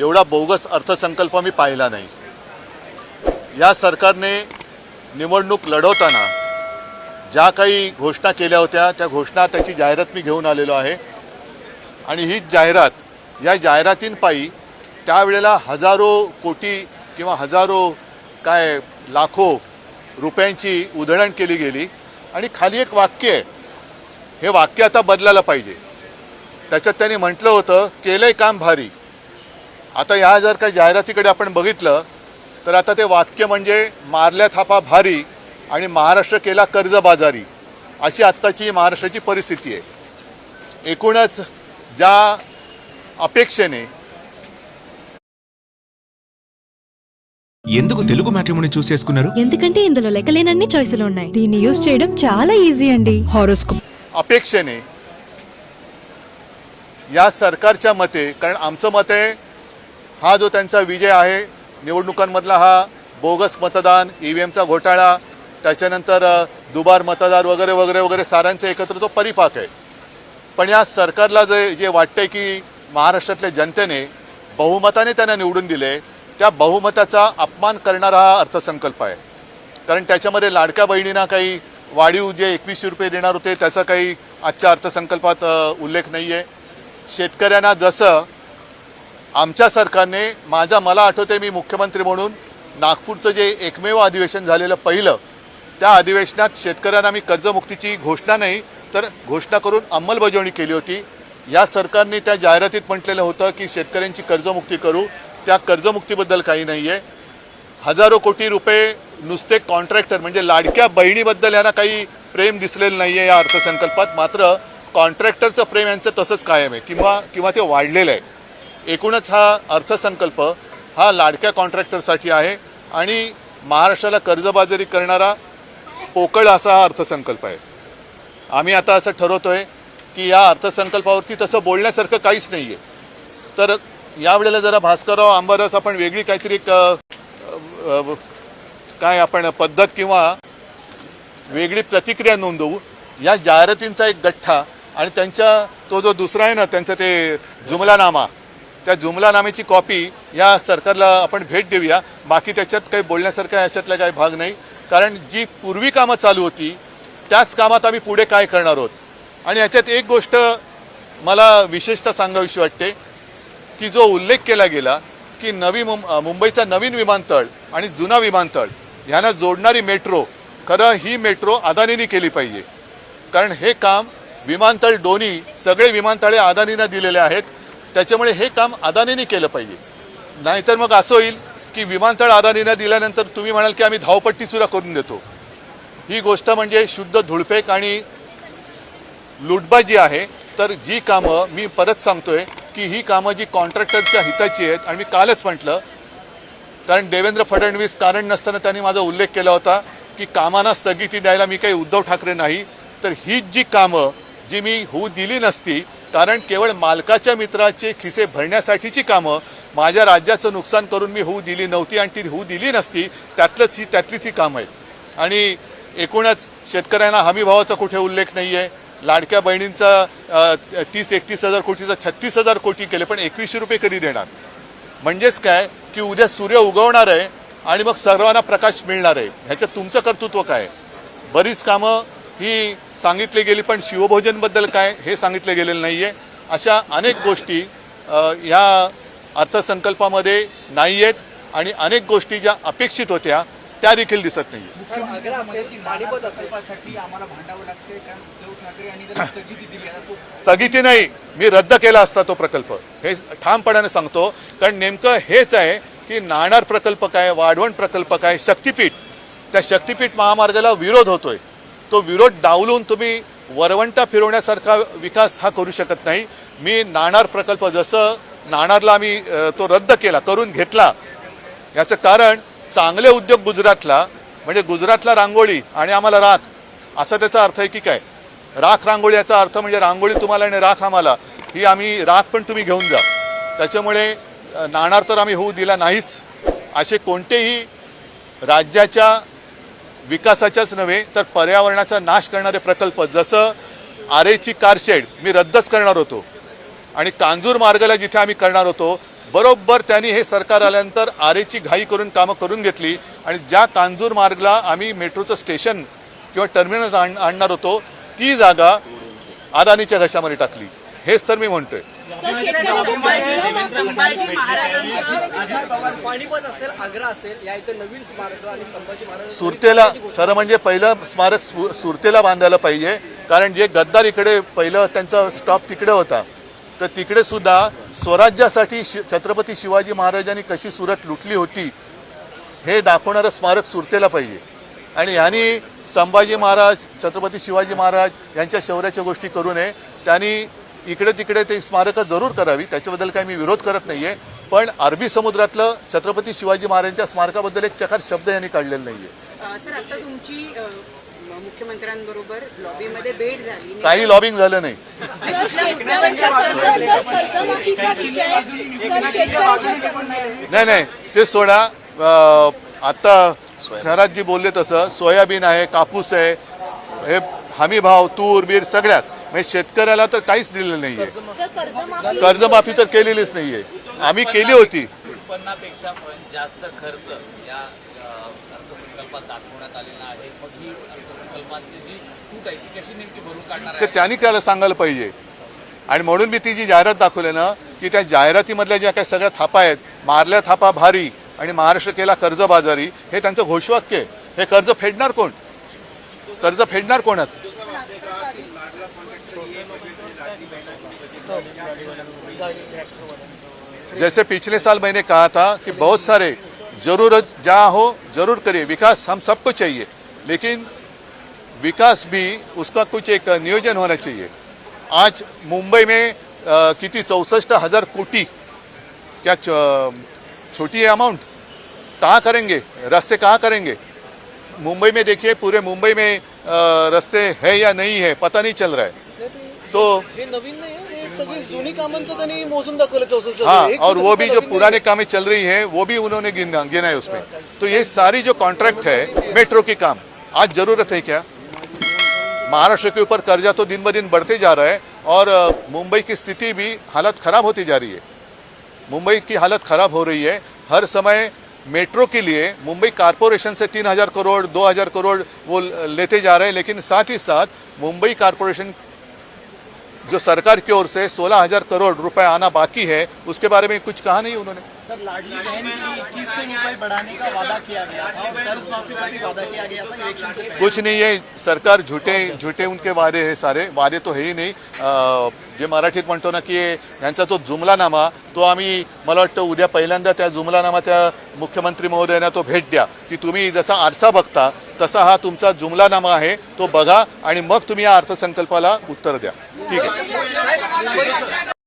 एवढा बोगस अर्थसंकल्प मी पाहिला नाही. या सरकारने निवडणूक लढवताना ज्या काही घोषणा केल्या होत्या त्या घोषणा त्याची जाहिरात मी घेऊन आलेलो आहे. आणि ही जाहिरात या जाहिरातींपायी त्यावेळेला हजारो कोटी किंवा हजारो काय लाखो रुपयांची उधळण केली गेली. आणि खाली एक वाक्य आहे हे वाक्य आता बदलायला पाहिजे. त्याच्यात त्यांनी म्हटलं होतं केलंय काम भारी. आता ह्या जर का जाहिरातीकडे आपण बघितलं तर आता ते वाक्य म्हणजे मारल्या थापा भारी आणि महाराष्ट्र केला कर्जबाजारी अशी आत्ताची महाराष्ट्राची परिस्थिती आहे एकूणच ज्या अपेक्षेने ఎందుకు తెలుగు మ్యాట్రిమోని చూస్ చేసుకున్నారు ఎందుకంటే ఇందులో లెక్కలేనన్ని చాయిస్లు ఉన్నాయి దీన్ని యూజ్ చేయడం చాలా ఈజీ అండి హారోస్కోప్ अपेक्षेने या सरकारच्या मते कारण आमचं मत आहे हा जो त्यांचा विजय आहे निवडणुकांमधला हा बोगस मतदान ई व्ही एमचा घोटाळा त्याच्यानंतर दुबार मतदार वगैरे वगैरे वगैरे सारांचा एकत्र तो परिपाक आहे. पण या सरकारला जे जे वाटतंय की महाराष्ट्रातल्या जनतेने बहुमताने त्यांना निवडून दिले त्या बहुमताचा अपमान करणारा हा अर्थसंकल्प आहे. कारण त्याच्यामध्ये लाडक्या बहिणींना काही वाढीव जे एकवीसशे रुपये देणार होते त्याचा काही आजच्या अर्थसंकल्पात उल्लेख नाही आहे शेतकऱ्यांना जसं आमच्या सरकारने माझ्या मला आठवते मी मुख्यमंत्री म्हणून नागपूरचं जे एकमेव अधिवेशन झालेलं पहिलं त्या अधिवेशनात शेतकऱ्यांना मी कर्जमुक्तीची घोषणा नाही तर घोषणा करून अंमलबजावणी केली होती. या सरकारने त्या जाहिरातीत म्हटलेलं होतं की शेतकऱ्यांची कर्जमुक्ती करू त्या कर्जमुक्तीबद्दल काही नाही आहे हजारो कोटी रुपये नुसते कॉन्ट्रॅक्टर म्हणजे लाडक्या बहिणीबद्दल यांना काही प्रेम दिसलेलं नाही आहे या अर्थसंकल्पात मात्र कॉन्ट्रॅक्टरचं प्रेम यांचं तसंच कायम आहे किंवा किंवा ते वाढलेलं आहे. एकूणच हा अर्थसंकल्प हा लाडक्या कॉन्ट्रॅक्टरसाठी आहे आणि महाराष्ट्राला कर्जबाजारी करणारा पोकळ असा हा अर्थसंकल्प आहे. आम्ही आता असं ठरवतो आहे की या अर्थसंकल्पावरती तसं बोलण्यासारखं काहीच नाही आहे तर यावेळेला जरा भास्करराव आंबारस आपण वेगळी काहीतरी काय आपण पद्धत किंवा वेगळी प्रतिक्रिया नोंदवू. या जाहिरातींचा एक गठ्ठा आणि त्यांच्या तो जो दुसरा आहे ना त्यांचं ते जुमलानामा त्या जुमला नामेची कॉपी या सरकारला आपण भेट देऊया. बाकी त्याच्यात काही बोलण्यासारखा याच्यातला काही भाग नाही. कारण जी पूर्वी कामं चालू होती त्याच कामात आम्ही पुढे काय करणार आहोत? आणि याच्यात एक गोष्ट मला विशेषतः सांगावीशी वाटते की जो उल्लेख केला गेला की नवी मुं मुंबईचा नवीन विमानतळ आणि जुना विमानतळ ह्यांना जोडणारी मेट्रो खरं ही मेट्रो अदानीने केली पाहिजे. कारण हे काम विमानतळ दोन्ही सगळे विमानतळे अदानीनं दिलेले आहेत. त्याच्यामुळे हे काम अदानीने केलं पाहिजे. नाहीतर मग असं होईल की विमानतळ अदानीनं दिल्यानंतर तुम्ही म्हणाल की आम्ही धावपट्टी सुद्धा करून देतो. ही गोष्ट म्हणजे शुद्ध धुळफेक आणि लुटबाजी आहे. तर जी कामं मी परत सांगतोय की ही कामं जी कॉन्ट्रॅक्टरच्या हिताची आहेत आणि मी कालच म्हटलं कारण देवेंद्र फडणवीस कारण नसताना त्यांनी माझा उल्लेख केला होता की कामांना स्थगिती द्यायला मी काही उद्धव ठाकरे नाही. तर ही जी कामं जी मी होऊ दिली नसती कारण केवळ मालकाच्या मित्राचे खिसे भरण्यासाठीची कामं माझ्या राज्याचं नुकसान करून मी होऊ दिली नव्हती आणि ती होऊ दिली नसती त्यातलंच ही त्यातलीच ही कामं आहेत. आणि एकूणच शेतकऱ्यांना हमीभावाचा कुठे उल्लेख नाही आहे लाडक्या बहिणींचा तीस एकतीस हजार कोटीचा छत्तीस हजार कोटी केले पण एकवीसशे रुपये कधी देणार? म्हणजेच काय? की उद्या सूर्य उगवणार आहे आणि मग सर्वांना प्रकाश मिळणार आहे. ह्याच्यात तुमचं कर्तृत्व काय? बरीच कामं ही सांगितली गेली पण शिवभोजनबद्दल काय हे सांगितलं गेलेलं नाही आहे अशा अनेक गोष्टी ह्या अर्थसंकल्पामध्ये नाही आहेत आणि अनेक गोष्टी ज्या अपेक्षित होत्या त्या देखील दिसत नाही तो स्थगिती नाही मी रद्द केला असता तो प्रकल्प. हे ठामपणाने सांगतो कारण नेमकं हेच आहे की नाणार प्रकल्प काय वाढवण प्रकल्प काय शक्तीपीठ. त्या शक्तीपीठ महामार्गाला विरोध होतोय. तो विरोध डावलून तुम्ही वरवंटा फिरवण्यासारखा विकास हा करू शकत नाही. मी नाणार प्रकल्प जसं नाणारला आम्ही तो रद्द केला करून घेतला. याचं कारण चांगले उद्योग गुजरातला म्हणजे गुजरातला रांगोळी आणि आम्हाला राख असा त्याचा अर्थ आहे की काय? राख रांगोळी याचा अर्थ म्हणजे रांगोळी तुम्हाला आणि राख आम्हाला ही आम्ही राख पण तुम्ही घेऊन जा. त्याच्यामुळे नाणार तर आम्ही होऊ दिला नाहीच. असे कोणतेही राज्याच्या विकासाच्याच नव्हे तर पर्यावरणाचा नाश करणारे प्रकल्प. जसं आरेची कारशेड मी रद्दच करणार होतो आणि कांजूर मार्गाला जिथे आम्ही करणार होतो बरोबर त्यांनी हे सरकार आल्यानंतर आरेची घाई करून कामं करून घेतली आणि ज्या कांजूर मार्गला आम्ही मेट्रोचं स्टेशन किंवा टर्मिनल आण आणणार होतो ती जागा अदानीच्या घशामध्ये टाकली. हेच तर मी म्हणतोय. सर शेतकऱ्याच्या कर्जमाफीचा जे महाराज शेतकऱ्याच्या कर्ज पाणीपत असेल आग्रा असेल या इथं नवीन स्मारक आणि संभाजी महाराज सुरतेला खरं म्हणजे पहिलं स्मारक सु- सुरतेला बांधायला पाहिजे. कारण जे गद्दार इकडे पहिलं त्यांचा स्टॉप तिकडे होता. तर तिकडे सुद्धा स्वराज्यासाठी शि छत्रपती शिवाजी महाराजांनी कशी सुरत लुटली होती हे दाखवणारं स्मारक सुरतेला पाहिजे. आणि ह्यांनी संभाजी महाराज छत्रपती शिवाजी महाराज यांच्या शौर्याच्या गोष्टी करू नये. त्यांनी इकडे तिकडे ते स्मारकं जरूर करावी त्याच्याबद्दल काही मी विरोध करत नाहीये. पण अरबी समुद्रातलं छत्रपती शिवाजी महाराजांच्या स्मारकाबद्दल एक चकार शब्द यांनी काढलेला नाहीये. अ, सर आता तुमची अ, म- मुख्यमंत्र्यांबरोबर लॉबीमध्ये भेट झाली. काही लॉबिंग झालं नाही. नाही नाही ते सोडा. आता घरात जी बोलले तसं. सोयाबीन आहे कापूस आहे हे हमी भाव तूर बीर सगळ्यात. म्हणजे शेतकऱ्याला तर काहीच दिलेलं नाहीये. कर्जमाफी कर्जमाफी तर केलेलीच नाहीये. आम्ही केली होती. उत्पन्नापेक्षा पण जास्त खर्च या अर्थसंकल्पात दाखवण्यात आलेला आहे. मग ही अर्थसंकल्पातली जी तूट आहे ती कशी नेमकी भरून काढणार तर त्यांनी त्याला सांगायला पाहिजे. आणि म्हणून मी ती जी जाहिरात दाखवली ना की त्या जाहिरातीमधल्या ज्या काही सगळ्या थापा आहेत मारल्या थापा भारी आणि महाराष्ट्र केला कर्जबाजारी हे त्यांचं घोषवाक्य आहे. हे कर्ज फेडणार कोण? कर्ज फेडणार कोणच? जैसे पिछले साल मैंने कहा था कि बहुत सारे ज़रूरत जहाँ हो ज़रूर करिए। विकास हम सबको चाहिए लेकिन विकास भी उसका कुछ एक नियोजन होना चाहिए। आज मुंबई में किती चौसष्ट हज़ार कोटी क्या छोटी अमाउंट कहाँ करेंगे? रास्ते कहाँ करेंगे? मुंबई में देखिए पूरे मुंबई में अ, रास्ते है या नहीं है पता नहीं चल रहा है। तो हे नवीन नाही आहे, सगळी जुनी कामांचं त्यांनी मोजून दाखवलं चौसष्ट और वो भी जो पुराने कामें चल रही हैं वो भी उन्होंने गिना गिना है उसमें। तो ये सारी जो कॉन्ट्रैक्ट है मेट्रो की काम आज ज़रूरत है क्या? महाराष्ट्र के ऊपर कर्जा तो दिन ब दिन बढ़ते जा रहा है और मुंबई की स्थिति भी हालत खराब होती जा रही है। मुंबई की हालत खराब हो रही है। हर समय मेट्रो के लिए मुंबई कारपोरेशन से तीन हज़ार करोड़ दो हज़ार करोड़ वो लेते जा रहे हैं लेकिन साथ ही साथ मुंबई कारपोरेशन जो सरकार की ओर से सोलह हजार करोड़ रुपए आना बाकी है उसके बारे में कुछ कहा नहीं उन्होंने। सर लाडली बहन की इक्कीस सौ रुपए बढ़ाने का वादा किया गया था कर्ज माफी का भी वादा किया गया था इलेक्शन से कुछ नहीं है सरकार झुटे झुटे उनके वादे है सारे वादे तो है ही नाही। अं, जे मराठीत म्हणतो ना की यांचा तो जुमलानामा तो आम्ही मला वाटतं उद्या पहिल्यांदा त्या जुमलानामा त्या मुख्यमंत्री महोदयांना तो भेट द्या की तुम्ही जसा आरसा बघता तसा हा तुमचा जुमलानामा आहे तो बघा आणि मग तुम्ही या अर्थसंकल्पाला उत्तर द्या. ठीक आहे